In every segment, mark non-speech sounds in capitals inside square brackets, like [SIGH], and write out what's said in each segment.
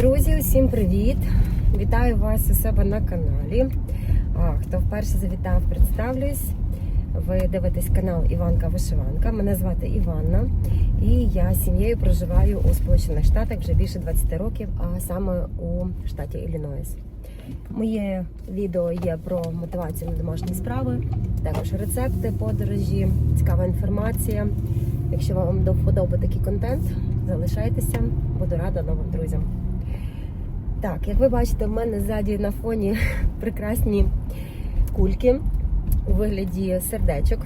Друзі, усім привіт! Вітаю вас у себе на каналі. А, хто вперше завітав, представлюсь. Ви дивитесь канал Іванка Вишиванка. Мене звати Іванна, і я сім'єю проживаю у Сполучених Штатах вже більше 20 років, а саме у штаті Іллінойс. Моє відео є про мотивацію на домашні справи, також рецепти, подорожі, цікава інформація. Якщо вам до такий контент, залишайтеся, буду рада новим друзям. Так, як ви бачите, в мене ззаді на фоні [LAUGHS] прекрасні кульки у вигляді сердечок.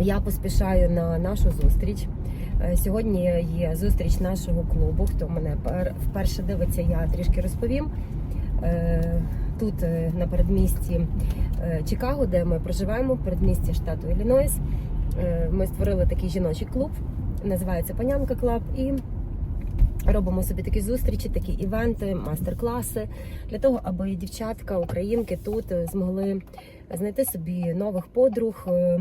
Я поспішаю на нашу зустріч. Е, Сьогодні є зустріч нашого клубу. Хто мене вперше дивиться, я трішки розповім. Е, Тут е, на передмісті Чикаго, де ми проживаємо, передмісті штату Іллінойс. Ми створили такий жіночий клуб, називається Панянка Клаб. І робимо собі такі зустрічі, такі івенти, мастер-класи для того, аби дівчатка, українки тут змогли знайти собі нових подруг, е,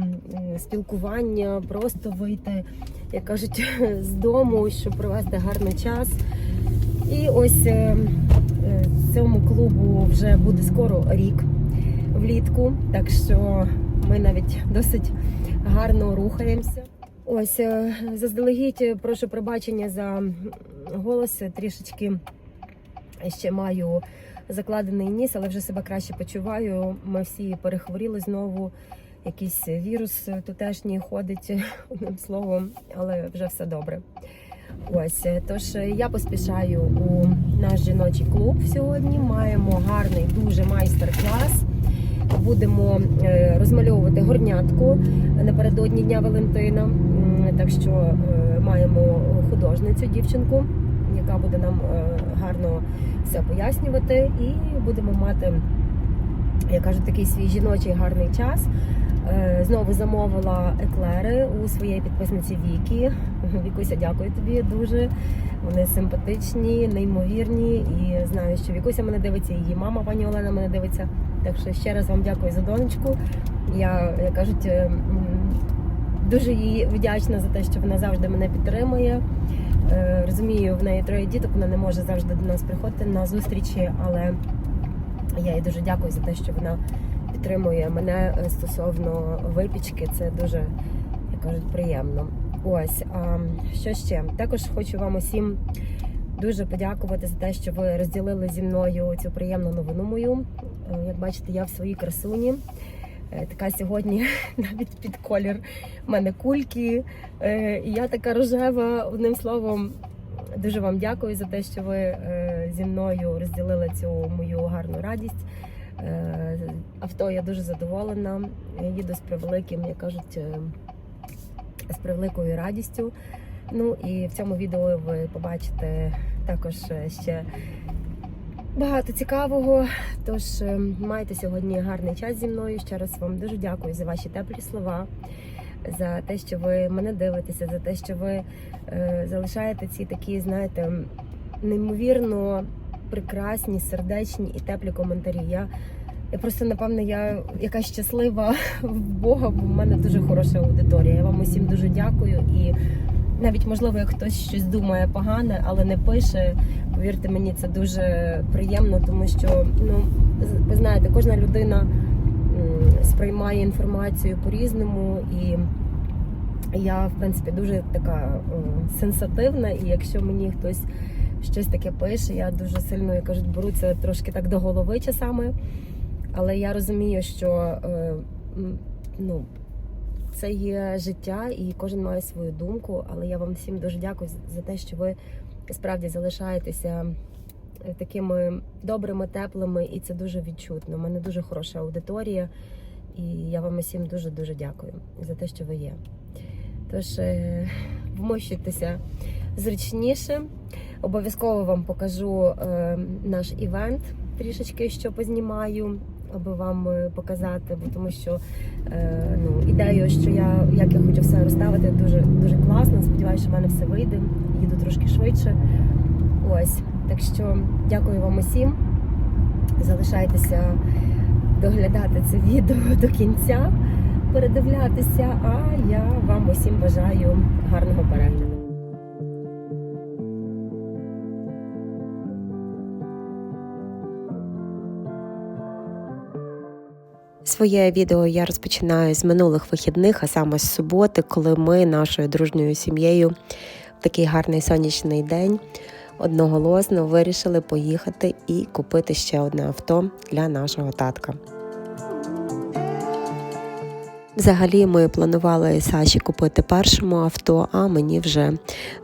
спілкування, просто вийти, як кажуть, [LAUGHS] з дому, щоб провести гарний час. І ось е, е, цьому клубу вже буде скоро рік влітку, так що ми навіть досить гарно рухаємося. Ось е, заздалегідь прошу пробачення за голос трішечки ще маю закладений ніс, але вже себе краще почуваю. Ми всі перехворіли знову. Якийсь вірус тутешній ходить одним словом, але вже все добре. Ось е, тож е, я поспішаю у наш жіночий клуб сьогодні. Маємо гарний дуже майстер-клас. Будемо е, розмальовувати горнятку напередодні Дня Валентина. Так що е, маємо художницю дівчинку, яка буде нам е, гарно все пояснювати, і будемо мати, я кажу, такий свій жіночий гарний час. Е, Знову замовила еклери у своєї підписниці Вікі. [LAUGHS] Вікуся, дякую тобі дуже. Вони симпатичні, неймовірні. І знаю, що Вікуся мене дивиться, її мама, пані Олена, мене дивиться. Так що ще раз вам дякую за донечку. Я, як кажуть, дуже їй вдячна за те, що вона завжди мене підтримує. Е, Розумію, в неї троє діток, вона не може завжди до нас приходити на зустрічі, але я їй дуже дякую за те, що вона підтримує мене е, стосовно випічки. Це дуже, як кажуть, приємно. Ось а що ще? Також хочу вам усім дуже подякувати за те, що ви розділили зі мною цю приємну новину мою. Е, Як бачите, я в своїй красуні. Е, Така сьогодні [LAUGHS] навіть під колір в мене кульки. Е, І я така рожева. Одним словом, дуже вам дякую за те, що ви е, зі мною розділили цю мою гарну радість. Авто я дуже задоволена. Їду з превеликим, як кажуть, з превеликою радістю. Ну і в цьому відео ви побачите також ще багато цікавого. Тож е, майте сьогодні гарний час зі мною. Ще раз вам дуже дякую за ваші теплі слова, за те, що ви мене дивитеся, за те, що ви е, залишаєте ці такі, знаєте, неймовірно прекрасні, сердечні і теплі коментарі. Я, я просто, напевно, я якась щаслива [LAUGHS] в Бога, бо в мене дуже хороша аудиторія. Я вам усім дуже дякую. І навіть можливо, як хтось щось думає погане, але не пише. Повірте мені, це дуже приємно, тому що ну ви знаєте, кожна людина сприймає інформацію по-різному і. Я, в принципі, дуже така сенсативна, і якщо мені хтось щось таке пише, я дуже сильно, як кажуть, беру це трошки так до голови часами. Але я розумію, що е, ну, це є життя, і кожен має свою думку. Але я вам всім дуже дякую за те, що ви справді залишаєтеся е, такими добрими, теплими, і це дуже відчутно. У мене дуже хороша аудиторія, і я вам усім дуже дуже дякую за те, що ви є. Тож е, вмощуйтеся зручніше. Обов'язково вам покажу е, наш івент трішечки, що познімаю, аби вам е, показати, бо тому що е, ну, ідею, що я як я хочу все розставити, дуже дуже класно. Сподіваюся, що в мене все вийде. Їду трошки швидше. Ось так що дякую вам усім. Залишайтеся доглядати це відео [LAUGHS] до кінця, передивлятися. А я вам усім бажаю гарного перегляду. Своє відео я розпочинаю з минулих вихідних, а саме з суботи, коли ми нашою дружньою сім'єю в такий гарний сонячний день одноголосно вирішили поїхати і купити ще одне авто для нашого татка. Взагалі ми планували Саші купити першому авто, а мені вже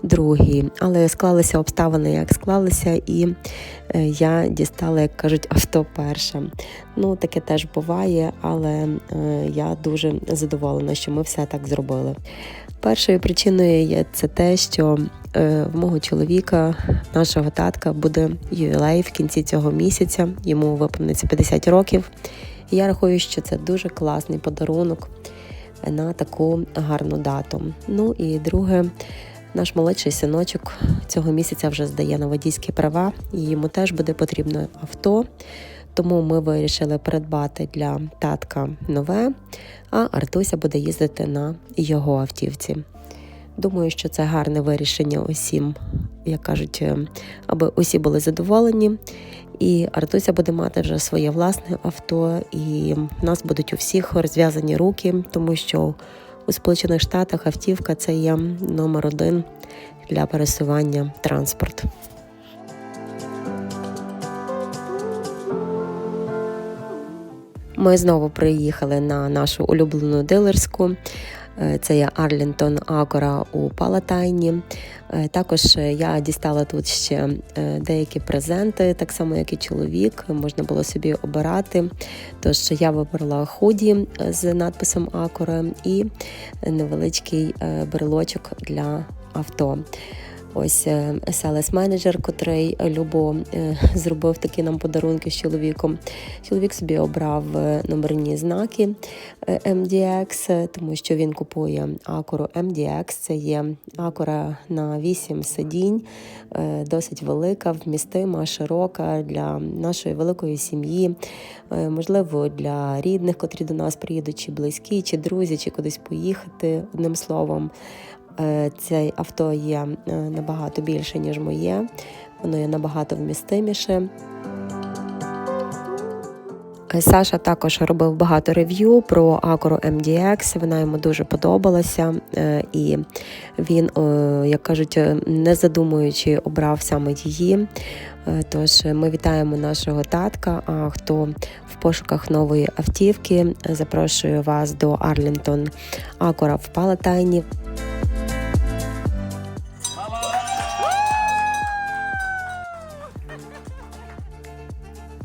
другий. Але склалися обставини, як склалися, і е, я дістала, як кажуть, авто перше. Ну, таке теж буває, але е, я дуже задоволена, що ми все так зробили. Першою причиною є це те, що е, в мого чоловіка, нашого татка, буде ювілей в кінці цього місяця. Йому виповниться 50 років. Я рахую, що це дуже класний подарунок на таку гарну дату. Ну і друге, наш молодший синочок цього місяця вже здає на водійські права, і йому теж буде потрібно авто. Тому ми вирішили придбати для татка нове, а Артуся буде їздити на його автівці. Думаю, що це гарне вирішення усім, як кажуть, е, аби усі були задоволені. І Артуся буде мати вже своє власне авто, і в нас будуть у всіх розв'язані руки, тому що у Сполучених Штатах автівка це є номер один для пересування транспорт. Ми знову приїхали на нашу улюблену дилерську. Е, Це є Арлінтон Акора у Палатайні. Е, Також я дістала тут ще е, деякі презенти, так само як і чоловік. Можна було собі обирати. Тож я вибрала худі з надписом Акора і невеличкий е, брелочок для авто. Ось селес менеджер, котрий Любо е, [LAUGHS] зробив такі нам подарунки з чоловіком. Чоловік собі обрав е, номерні знаки е, MDX, е, тому що він купує Acura MDX. Це є Acura на 8 сидінь, е, досить велика, вмістима, широка для нашої великої сім'ї. Е, Можливо, для рідних, котрі до нас приїдуть, чи близькі, чи друзі, чи кудись поїхати. Одним словом, Е, Цей авто є е, набагато більше, ніж моє. Воно є набагато вмістиміше. Е, Саша також робив багато рев'ю про Acura MDX, Вона йому дуже подобалася, і він, як кажуть, не задумуючи, обрав саме її. Тож ми вітаємо нашого татка. А хто в пошуках нової автівки, запрошую вас до Арлінтон Acura в Палатайні.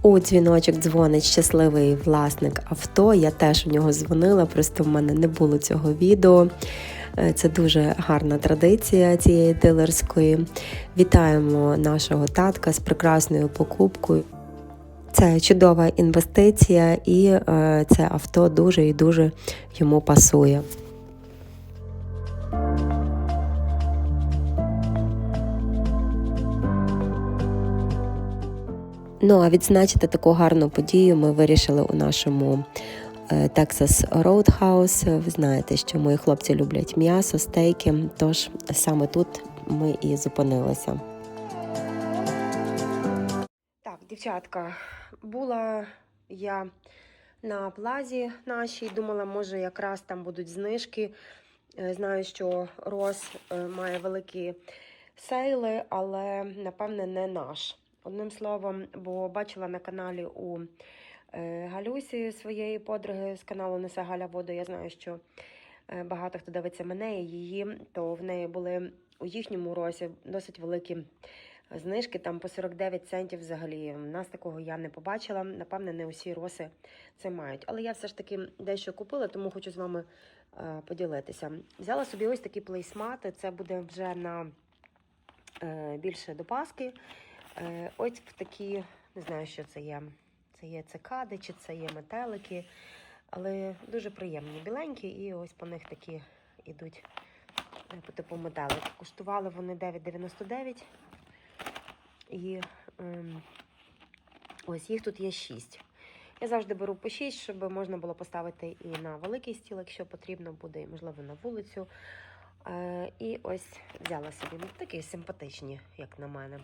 У дзвіночок дзвонить щасливий власник авто. Я теж у нього дзвонила, просто в мене не було цього відео. Е, Це дуже гарна традиція цієї дилерської. Вітаємо нашого татка з прекрасною покупкою. Це чудова інвестиція, і е, це авто дуже і дуже йому пасує. Ну а відзначити таку гарну подію ми вирішили у нашому е, Texas Roadhouse. Ви знаєте, що мої хлопці люблять м'ясо, стейки, тож саме тут ми і зупинилися. Так, дівчатка, була я на плазі нашій, думала, може якраз там будуть знижки. Е, Знаю, що Рос е, має великі сейли, але напевне не наш. Одним словом, бо бачила на каналі у е, Галюсі своєї подруги з каналу Несе Галя Воду. Я знаю, що е, багато хто дивиться мене і її, то в неї були у їхньому розі досить великі знижки, там по 49 центів взагалі. У нас такого я не побачила. Напевне, не усі роси це мають. Але я все ж таки дещо купила, тому хочу з вами е, поділитися. Взяла собі ось такі плейсмати. Це буде вже на більше до Паски. Е, ось такі, не знаю, що це є. Це є цикади чи це є метелики, але дуже приємні, біленькі, і ось по них такі ідуть е, по типу метелик. Коштували вони 9,99. І ем, ось їх тут є 6. Я завжди беру по 6, щоб можна було поставити і на великий стіл, якщо потрібно буде, і, можливо, на вулицю. Е, і ось взяла собі такі симпатичні, як на мене.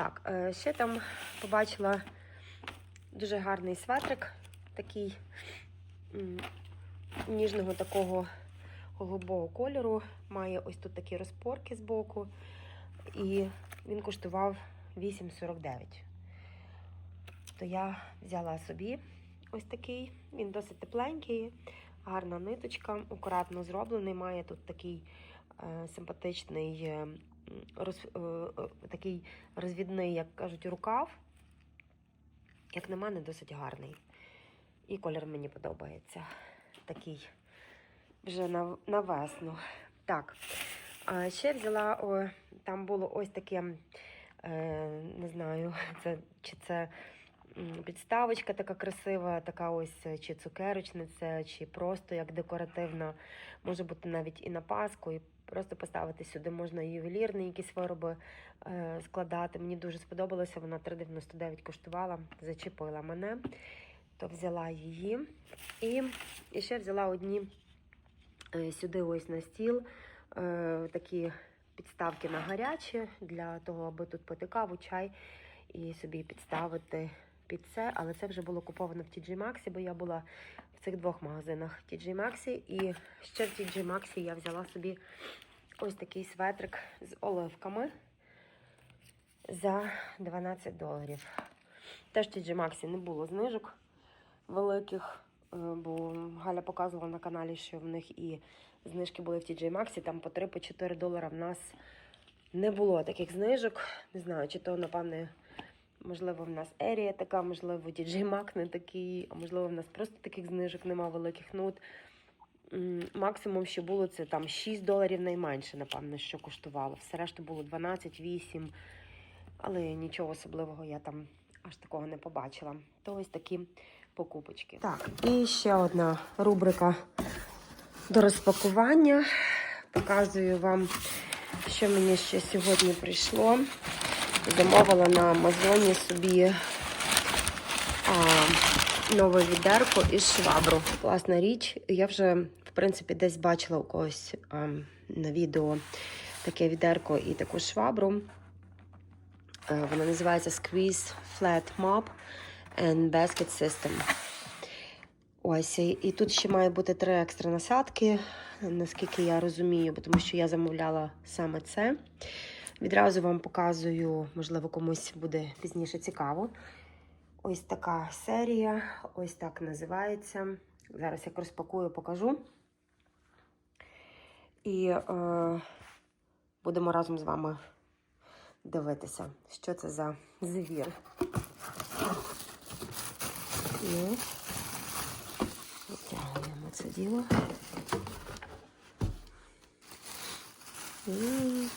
Так, е, ще там побачила дуже гарний светрик, такий ніжного такого голубого кольору. Має ось тут такі розпорки з боку. І він коштував 8,49. То я взяла собі ось такий. Він досить тепленький, гарна ниточка, акуратно зроблений. Має тут такий е, симпатичний, е, роз, е, е, такий розвідний, як кажуть, рукав. Як на мене, досить гарний. І колір мені подобається. Такий вже на, на весну. Так. А ще взяла, о, там було ось таке, е, не знаю, [LAUGHS] це, чи це підставочка така красива, така ось, е, чи цукерочниця, чи просто як декоративна. Може бути навіть і на Пасху, і просто поставити сюди можна ювелірні якісь вироби е, складати. Мені дуже сподобалося, вона 3,99 коштувала, зачепила мене, то взяла її. І, і ще взяла одні е, сюди ось на стіл такі підставки на гарячі для того, аби тут пити каву, чай і собі підставити під це. Але це вже було куповано в TJ Maxx, бо я була в цих двох магазинах TJ Maxx. І ще в TJ Maxx я взяла собі ось такий светрик з оливками за 12 доларів. Теж в TJ Maxx не було знижок великих, е, бо Галя показувала на каналі, що в них і знижки були в TJ Maxx, там по 3-4 долара в нас не було таких знижок. Не знаю, чи то, напевне, можливо, в нас ерія така, можливо, TJ Maxx не такий, а можливо, в нас просто таких знижок нема великих. Ну, от, максимум, що було, це там 6 доларів найменше, напевно, що коштувало. Все решта було 12, 8, але нічого особливого я там аж такого не побачила. То ось такі покупочки. Так, і ще одна рубрика до розпакування. Показую вам, що мені ще сьогодні прийшло. Замовила на Амазоні собі а, нове відерко із швабру. Класна річ. Я вже, в принципі, десь бачила у когось а, на відео таке відерко і таку швабру. Е, Вона називається Squeeze Flat Mop and Basket System. Ось, і і тут ще має бути три екстра насадки, наскільки я розумію, тому що я замовляла саме це. Відразу вам показую, можливо, комусь буде пізніше цікаво. Ось така серія, ось так називається. Зараз як розпакую, покажу. І е, будемо разом з вами дивитися, що це за звір. І Витягуємо це діло. Мгм.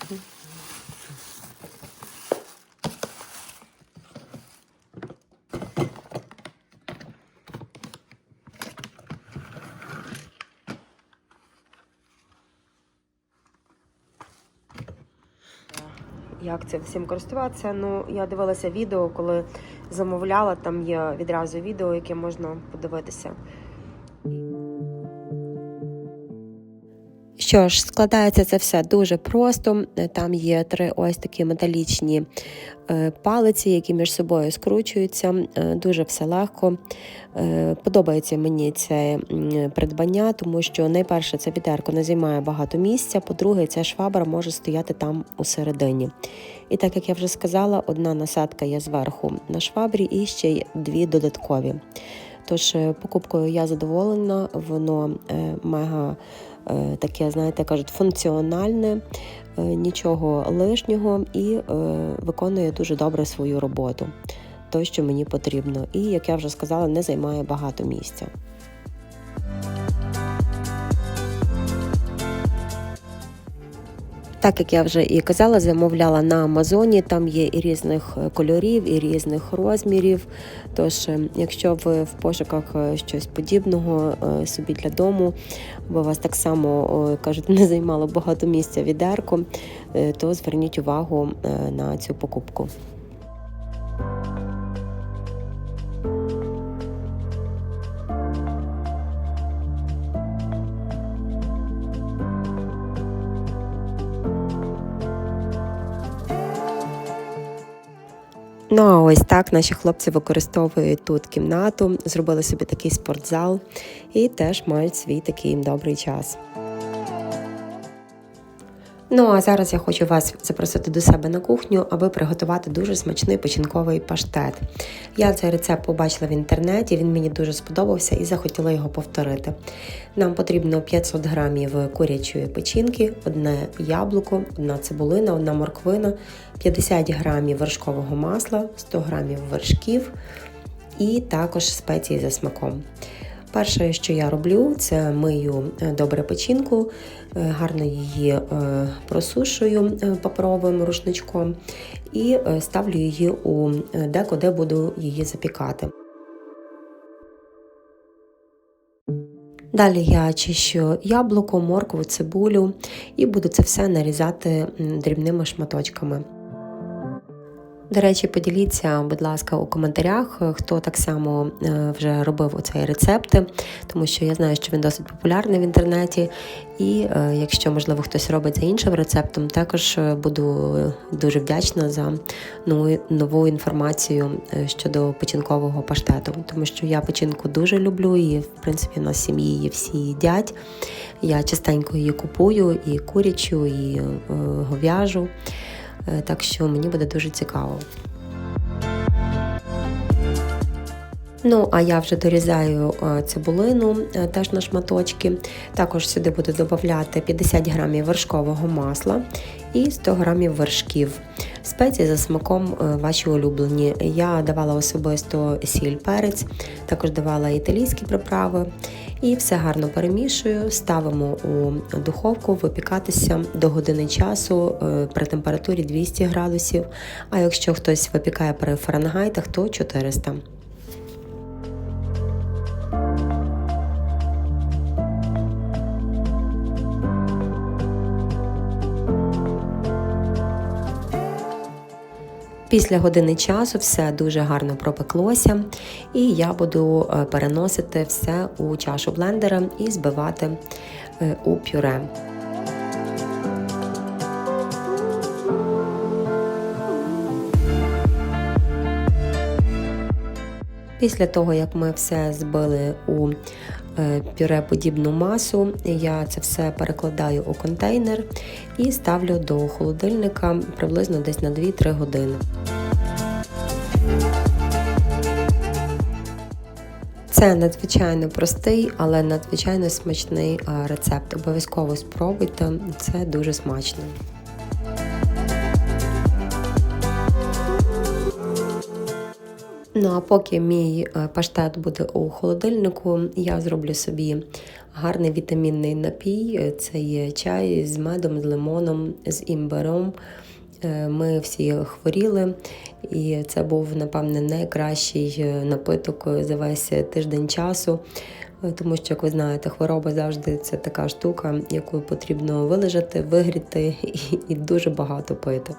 Як це всім користуватися? Ну, я дивилася відео, коли замовляла, там є відразу відео, яке можна подивитися. Що ж, складається це все дуже просто. Там є три ось такі металічні е, палиці, які між собою скручуються. Е, Дуже все легко. Е, Подобається мені це придбання, тому що найперше це відерко не займає багато місця. По-друге, ця швабра може стояти там усередині. І так як я вже сказала, одна насадка є зверху на швабрі і ще й дві додаткові. Тож покупкою я задоволена, воно мега таке, знаєте, кажуть, функціональне, е, нічого лишнього і е, виконує дуже добре свою роботу, то, що мені потрібно. І, як я вже сказала, не займає багато місця. Так як я вже і казала, замовляла на Амазоні. Там є і різних е, кольорів, і різних розмірів. Тож, е, якщо ви в пошуках е, щось подібного собі для дому, бо вас так само кажуть, [LAUGHS] не займало багато місця відерко, то зверніть увагу на цю покупку. Ну а ось так наші хлопці використовують тут кімнату, зробили собі такий спортзал і теж мають свій такий добрий час. Ну а зараз я хочу вас запросити до себе на кухню, аби приготувати дуже смачний печінковий паштет. Я цей рецепт побачила в інтернеті, він мені дуже сподобався і захотіла його повторити. Нам потрібно 500 грамів курячої печінки, одне яблуко, одна цибулина, одна морквина, 50 грамів вершкового масла, 100 грамів вершків і також спеції за смаком. Перше, що я роблю, це мию е, добре печінку, гарно її е, просушую паперовим рушничком і ставлю її у деко, де буду її запікати. Далі я чищу яблуко, моркву, цибулю і буду це все нарізати дрібними шматочками. До речі, поділіться, будь ласка, у коментарях, хто так само е, вже робив оцей рецепт, тому що я знаю, що він досить популярний в інтернеті. І е, якщо, можливо, хтось робить за іншим рецептом, також е, буду дуже вдячна за нову інформацію щодо печінкового паштету, тому що я печінку дуже люблю і, в принципі, у нас сім'ї її всі їдять. Я частенько її купую, і курячу, і говяжу. Е, так що мені буде дуже цікаво. Ну, а я вже дорізаю е, цибулину е, теж на шматочки. Також сюди буду додати 50 грамів вершкового масла і 100 грамів вершків. Спеції за смаком ваші улюблені. Я давала особисто сіль перець, також давала італійські приправи. І все гарно перемішую, ставимо у духовку випікатися до години часу е, при температурі 200 градусів. А якщо хтось випікає при фаренгайтах, то 400. Після години часу все дуже гарно пропеклося, і я буду е, переносити все у чашу блендера і збивати е, у пюре. Після того, як ми все збили у е, пюре-подібну масу, я це все перекладаю у контейнер і ставлю до холодильника приблизно десь на 2-3 години. Це надзвичайно простий, але надзвичайно смачний рецепт. Обов'язково спробуйте, це дуже смачно. Ну а поки мій е, паштет буде у холодильнику, я зроблю собі гарний вітамінний напій. Це є чай з медом, з лимоном, з імбиром. Е, ми всі хворіли, і це був, напевне, найкращий е, напиток за весь тиждень часу. Тому що, як ви знаєте, хвороба завжди це така штука, яку потрібно вилежати, вигріти [LAUGHS] і дуже багато пити.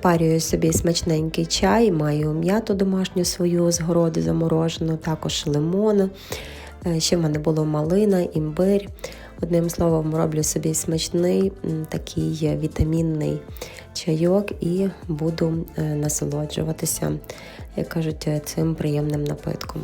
Запарюю собі смачненький чай, маю м'яту домашню свою з городу заморожену, також лимон. Е, ще в мене було малина, імбирь. Одним словом, роблю собі смачний такий вітамінний чайок і буду е, насолоджуватися, як кажуть, цим приємним напитком.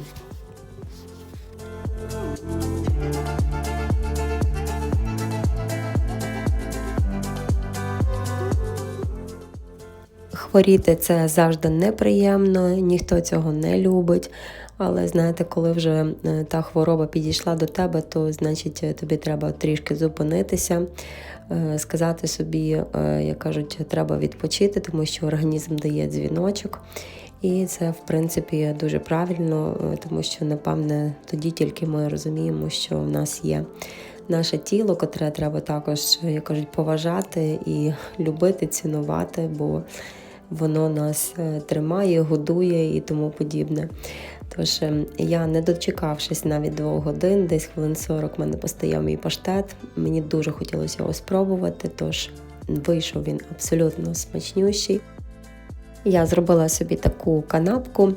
Хворіти це завжди неприємно, ніхто цього не любить. Але знаєте, коли вже е, та хвороба підійшла до тебе, то значить е, тобі треба трішки зупинитися, е, сказати собі, як кажуть, треба відпочити, тому що організм дає дзвіночок. І це, в принципі, дуже правильно, тому що, напевне, тоді тільки ми розуміємо, що в нас є наше тіло, котре треба також, як кажуть, поважати і любити, цінувати. бо воно нас е, тримає, годує і тому подібне. Тож е, я, не дочекавшись навіть двох годин, десь хвилин 40 в мене постояв мій паштет. Мені дуже хотілося його спробувати, тож вийшов він абсолютно смачнющий. Я зробила собі таку канапку,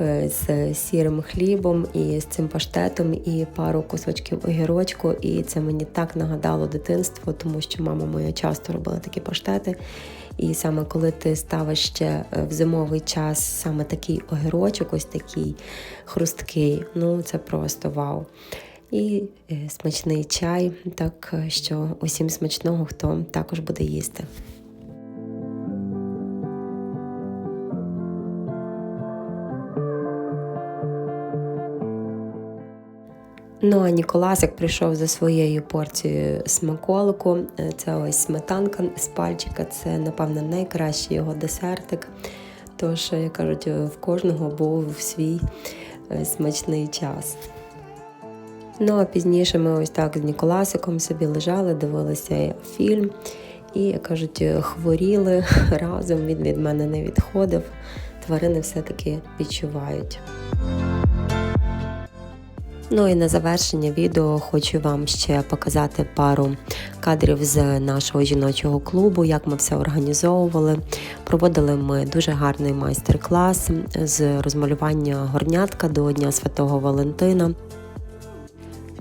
е, з сірим хлібом і з цим паштетом, і пару кусочків огірочку. І це мені так нагадало дитинство, тому що мама моя часто робила такі паштети. І саме коли ти ставиш ще е, в зимовий час саме такий огірочок, ось такий хрусткий, ну це просто вау. І е, смачний чай, так що усім смачного, хто також буде їсти. Ну а Ніколасик прийшов за своєю порцією смаколику. Е, Це ось сметанка з пальчика, це, напевно, найкращий його десертик. Тож, як кажуть, в кожного був свій е, смачний час. Ну а пізніше ми ось так з Ніколасиком собі лежали, дивилися фільм і, як кажуть, хворіли [LAUGHS] разом. Він від мене не відходив. Тварини все-таки відчувають. Ну і на завершення відео хочу вам ще показати пару кадрів з нашого жіночого клубу, як ми все організовували. Проводили ми дуже гарний майстер-клас з розмалювання горнятка до Дня Святого Валентина.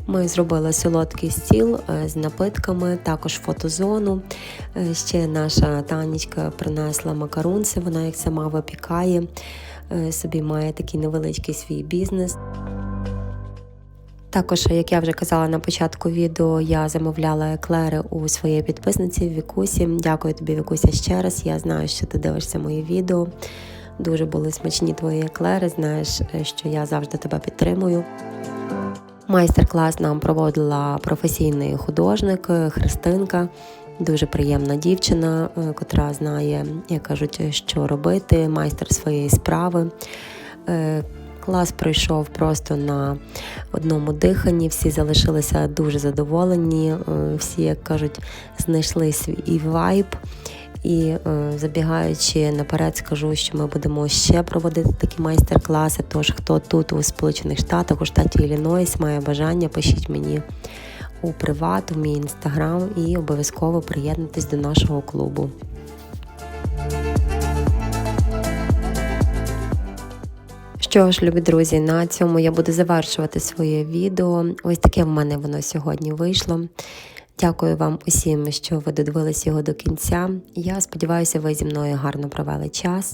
Ми зробили солодкий стіл е, з напитками, також фотозону. Е, Ще наша Танечка принесла макарунси, вона їх сама випікає, е, собі має такий невеличкий свій бізнес. Також, як я вже казала на початку відео, я замовляла еклери у своєї підписниці Вікусі. Дякую тобі, Вікуся, ще раз. Я знаю, що ти дивишся мої відео. Дуже були смачні твої еклери. Знаєш, що я завжди тебе підтримую. Майстер-клас нам проводила професійний художник Христинка. Дуже приємна дівчина, е, котра знає, як кажуть, що робити, майстер своєї справи. Клас пройшов просто на одному диханні, всі залишилися дуже задоволені, е, всі, як кажуть, знайшли свій вайб. І е, забігаючи наперед, скажу, що ми будемо ще проводити такі майстер-класи. Тож, хто тут у Сполучених Штатах, у штаті Іллінойс, має бажання, пишіть мені у приват, у мій інстаграм і обов'язково приєднуйтесь до нашого клубу. Що ж, любі друзі, на цьому я буду завершувати своє відео. Ось таке в мене воно сьогодні вийшло. Дякую вам усім, що ви додивились його до кінця. Я сподіваюся, ви зі мною гарно провели час.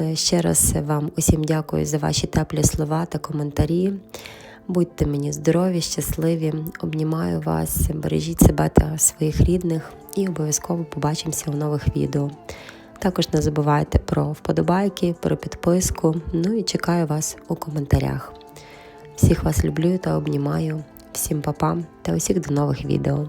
Е, Ще раз вам усім дякую за ваші теплі слова та коментарі. Будьте мені здорові, щасливі, обнімаю вас, бережіть себе та своїх рідних і обов'язково побачимося у нових відео. Також не забувайте про вподобайки, про підписку. Ну і чекаю вас у коментарях. Всіх вас люблю та обнімаю. Всім па-па та усіх до нових відео.